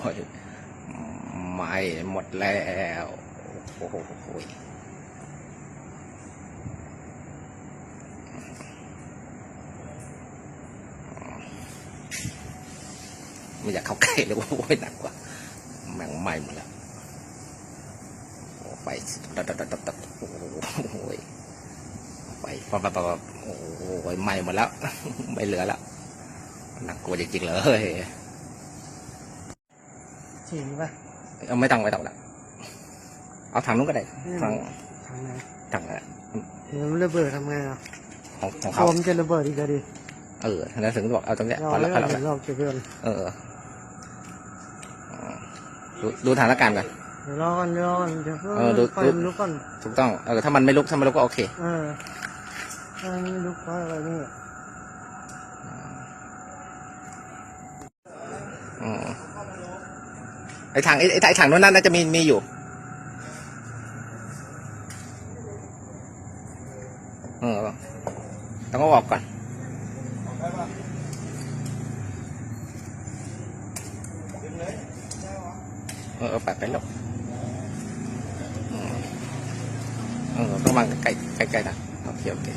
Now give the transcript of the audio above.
โอ้ยไหม่หมดแล้วโอ้โหไม่อยากเข้าใกล้เลยโอ้ยหนักกว่าแม่งไหม้หมดแล้วไฟตัดตัดตัดตัดโอ้โหไปปับปับปับโอ้โหไหม้หมดแล้ว ไม่เหลือแล้วหน่ากลัวจริงๆเลย ฉีดป่ะเอาไม่ต้องไม่ต้องละเอาถังนู้นก็ได้ถังทางไหนถังอะเดี๋ยวมันระเบิดทำไงอะของของโฟเขามจะระเบิดอีกแล้วดิเออแล้วถึงบอกเอาตรงเนี้ยเราพอแล้วเลิพอกแล้วเห็นเราจะเพื่อนเออดูดูสถานการณ์ก่อนเดี๋ยวรอก่อนเดี๋ยวรอก่อนเดี๋ยวเออดูไฟมันลุกก่อนถูกต้องเออถ้ามันไม่ลุกถ้ามันลุกก็โอเค เออถ้ามันไม่ลุกเพราะอะไรนี่อืม ไอ้ถังไอ้ไอ้ถังนู้นน่าจะมีมีอยู่ เออต้องเอาออกก่อน เออไปไปหลบอืมเออต้องวางใกล้ใกล้ๆนะโอเคโอเค